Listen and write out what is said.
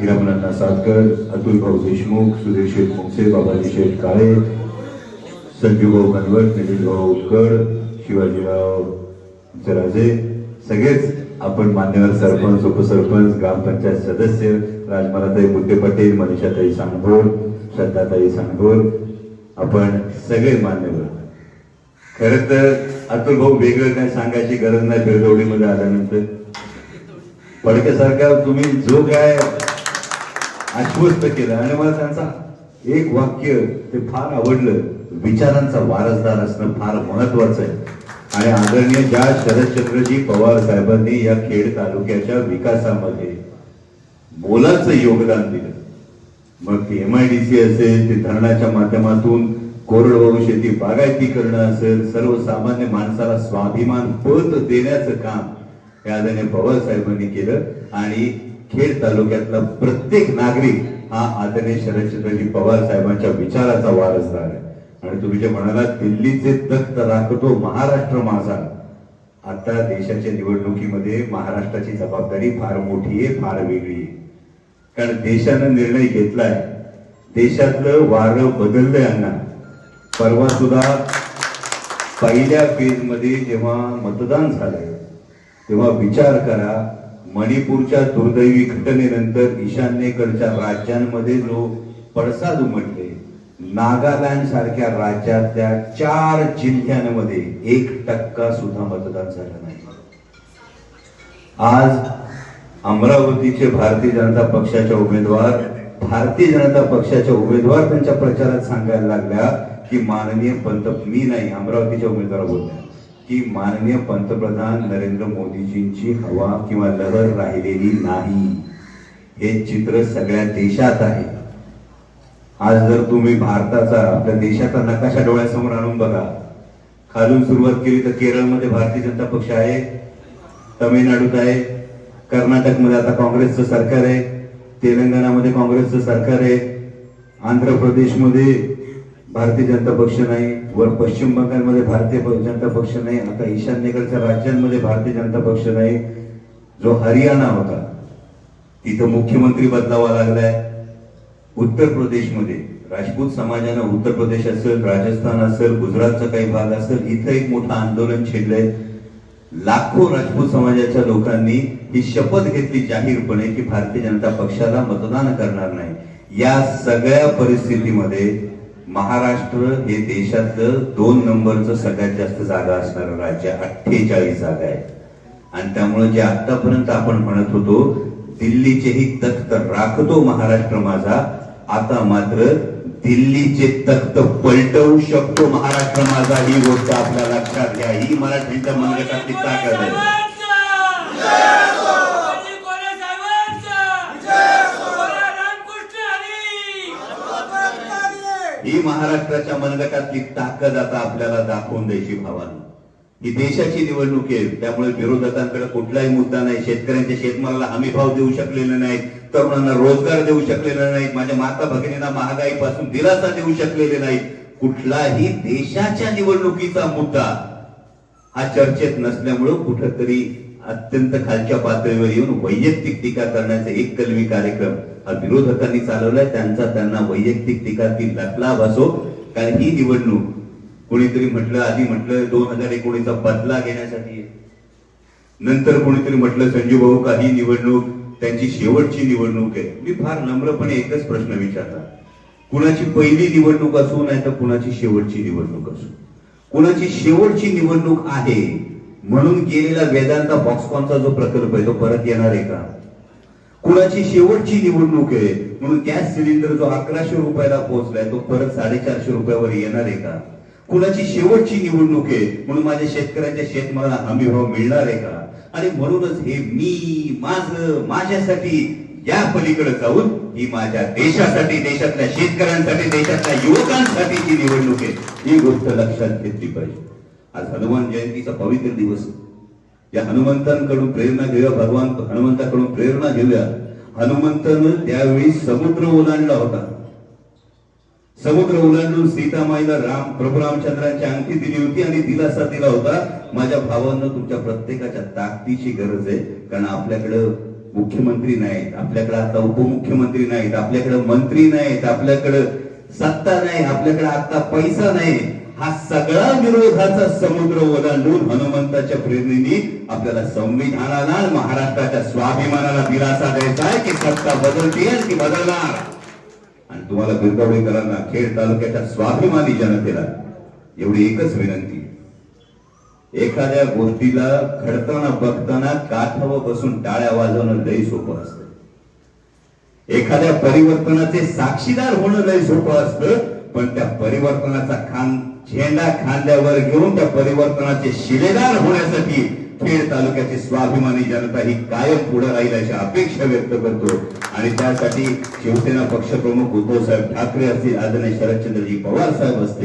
हिरामनाथ सातकर अतुल भाऊ देशमुख सुधीर शेठ मुंगसे बाबाजी शेठ काळे संजूभाऊ कनवट नितीन भाऊ उत्कड शिवाजीराव राजे सगळेच आपण मान्यवर सरपंच उपसरपंच ग्रामपंचायत सदस्य राजमाराताई बुद्धे पटेल मनीषाताई सांगभोर श्रद्धाताई सांगभोर आपण सगळे मान्यवर. खर तर अतुल भाऊ वेगळं काय सांगायची गरज नाही फिरदोडीमध्ये आल्यानंतर. पडक्यासारखा तुम्ही जो काय आश्वस्त केलं. आणि मला त्यांचा एक वाक्य ते फार आवडलं. विचारांचा वारसदार असणं फार महत्वाचं आहे. आणि आदरणीय ज्या शरदचंद्रजी पवार साहेबांनी या खेड तालुक्याच्या विकासामध्ये मोलाचं योगदान दिलं. मग ती एम आय डी सी असेल ते धरणाच्या माध्यमातून कोरडवाहू शेती बागायती करणं असेल सर्वसामान्य माणसाला स्वाभिमान पत देण्याचं काम हे आदरणीय पवार साहेबांनी केलं. आणि खेड तालुक्यातला प्रत्येक नागरिक हा आदरणीय शरदचंद्रजी पवार साहेबांच्या विचाराचा वारसदार आहे. आणि तुम्ही जे म्हणाला दिल्लीचे तख्त राखतो महाराष्ट्र माझा. आता देशाच्या निवडणुकीमध्ये महाराष्ट्राची जबाबदारी फार मोठी आहे फार वेगळी आहे. कारण देशानं निर्णय घेतलाय. देशातलं वारं बदललंय यांना परवा सुद्धा पहिल्या फेजमध्ये जेव्हा मतदान झालंय तेव्हा विचार करा मणिपूरच्या दुर्दैवी घटनेनंतर ईशान्येकडच्या राज्यांमध्ये जो पडसाद उमटले नागालँड सारख्या राज्यातल्या चार जिल्ह्यांमध्ये एक टक्का सुद्धा मतदान झालं नाही. आज अमरावतीचे भारतीय जनता पक्षाच्या उमेदवार भारतीय जनता पक्षाच्या उमेदवार त्यांच्या प्रचारात सांगायला लागल्या की माननीय पंत मी नाही अमरावतीच्या उमेदवार बोलल्या की माननीय पंतप्रधान नरेंद्र मोदीजींची हवा किंवा लहर राहिलेली नाही. हे चित्र सगळ्या देशात आहे. आज जर तुम्ही भारताचा आपल्या देशाचा नकाशा डोळ्यासमोर आणून बघा. खालून सुरुवात केली तर केरळमध्ये भारतीय जनता पक्ष आहे तमिळनाडूत आहे कर्नाटकमध्ये आता काँग्रेसचं सरकार आहे तेलंगणामध्ये काँग्रेसचं सरकार आहे आंध्र प्रदेशमध्ये भारतीय जनता पक्ष नाही वर पश्चिम बंगालमध्ये भारतीय जनता पक्ष नाही आता ईशान्येकडच्या राज्यांमध्ये भारतीय जनता पक्ष नाही जो हरियाणा होता तिथं मुख्यमंत्री बदलावा लागलाय. उत्तर प्रदेशमध्ये राजपूत समाजानं उत्तर प्रदेश असेल राजस्थान असेल गुजरातचा काही भाग असेल इथं एक मोठं आंदोलन छेडलंय. लाखो राजपूत समाजाच्या लोकांनी ही शपथ घेतली जाहीरपणे की भारतीय जनता पक्षाला मतदान करणार नाही. या सगळ्या परिस्थितीमध्ये महाराष्ट्र हे देशातलं दोन नंबरचं सगळ्यात जास्त जागा असणारं राज्य अठ्ठेचाळीस जागा आहे आणि त्यामुळे जे आतापर्यंत आपण म्हणत होतो दिल्लीचेही तख्त राखतो महाराष्ट्र माझा आता मात्र दिल्लीचे तख्त पलटवू शकतो महाराष्ट्र माझा ही गोष्ट आपल्या लक्षात घ्या. ही मराठीच्या मनगटातली ताकद आहे. ही महाराष्ट्राच्या मनगटातली ताकद आता आपल्याला दाखवून द्यायची भावानं. ही देशाची निवडणूक आहे त्यामुळे विरोधकांकडे कुठलाही मुद्दा नाही शेतकऱ्यांच्या शेतमालाला हमी भाव देऊ शकलेले नाहीत तरुणांना रोजगार देऊ शकलेले नाहीत माझ्या माता भगिनींना महागाईपासून दिलासा देऊ शकलेले नाहीत. कुठलाही देशाच्या निवडणुकीचा मुद्दा हा चर्चेत नसल्यामुळं कुठंतरी अत्यंत खालच्या पातळीवर येऊन वैयक्तिक टीका करण्याचा एक कलमी कार्यक्रम हा विरोधकांनी चालवलाय. त्यांचा त्यांना वैयक्तिक टीकातील लकलाभ असो कारण ही निवडणूक कोणीतरी म्हटलं आधी म्हटलं दोन हजार एकोणीसचा बदला घेण्यासाठी. नंतर कोणीतरी म्हटलं संजू भाऊ का ही निवडणूक त्यांची शेवटची निवडणूक आहे. मी फार नम्रपणे एकच प्रश्न विचारला कुणाची पहिली निवडणूक असो नाही तर कुणाची शेवटची निवडणूक असो. कुणाची शेवटची निवडणूक आहे म्हणून गेलेला वेदांता बॉक्सकॉनचा जो प्रकल्प आहे तो परत येणार आहे का? कुणाची शेवटची निवडणूक आहे? म्हणून गॅस सिलेंडर जो अकराशे रुपयाला पोहोचलाय तो परत साडेचारशे रुपयावर येणार आहे का? कुणाची शेवटची निवडणूक आहे? म्हणून माझ्या शेतकऱ्यांच्या शेतमाला हमी भाव मिळणार आहे का? आणि म्हणूनच हे मी माझ माझ्यासाठी या पलीकडे जाऊन ही माझ्या देशासाठी देशातल्या शेतकऱ्यांसाठी देशातल्या युवकांसाठी जी निवडणूक आहे. ही गोष्ट लक्षात घेतली पाहिजे. आज हनुमान जयंतीचा पवित्र दिवस. या हनुमंतांकडून प्रेरणा घेऊया भगवान हनुमंताकडून प्रेरणा घेऊया. हनुमंतानं त्यावेळी समुद्र ओलांडला होता. समुद्र ओलांडून सीतामाईला राम प्रभू रामचंद्रांची अंगठी दिली होती आणि दिलासा दिला होता. माझ्या भावांना तुमच्या प्रत्येकाच्या ताकदीची गरज आहे कारण आपल्याकडं मुख्यमंत्री नाहीत आपल्याकडे आता उपमुख्यमंत्री नाहीत आपल्याकडे मंत्री नाहीत आपल्याकडे सत्ता नाही आपल्याकडे आता पैसा नाही. हा सगळा विरोधाचा समुद्र ओलांडून हनुमंताच्या प्रेरणेने आपल्याला संविधानाला महाराष्ट्राच्या स्वाभिमानाला दिलासा द्यायचा आहे की सत्ता बदलते की बदलणार? आणि तुम्हाला बिरदवडीकरांना खेड तालुक्याच्या स्वाभिमानी जनतेला एवढी एकच विनंती. एखाद्या गोष्टीला खडताना बघताना काठावर बसून टाळ्या वाजवणं लय सोपं असतं. एखाद्या परिवर्तनाचे साक्षीदार होणं लय सोपं असतं. पण त्या परिवर्तनाचा खान झेंडा खांद्यावर घेऊन त्या परिवर्तनाचे शिलेदार होण्यासाठी खेड तालुक्याची स्वाभिमानी जनता ही कायम पुढे राहील अशी अपेक्षा व्यक्त करतो. आणि त्यासाठी शिवसेना पक्षप्रमुख उद्धव साहेब ठाकरे असतील आदरणीय शरदचंद्रजी पवार साहेब असतील.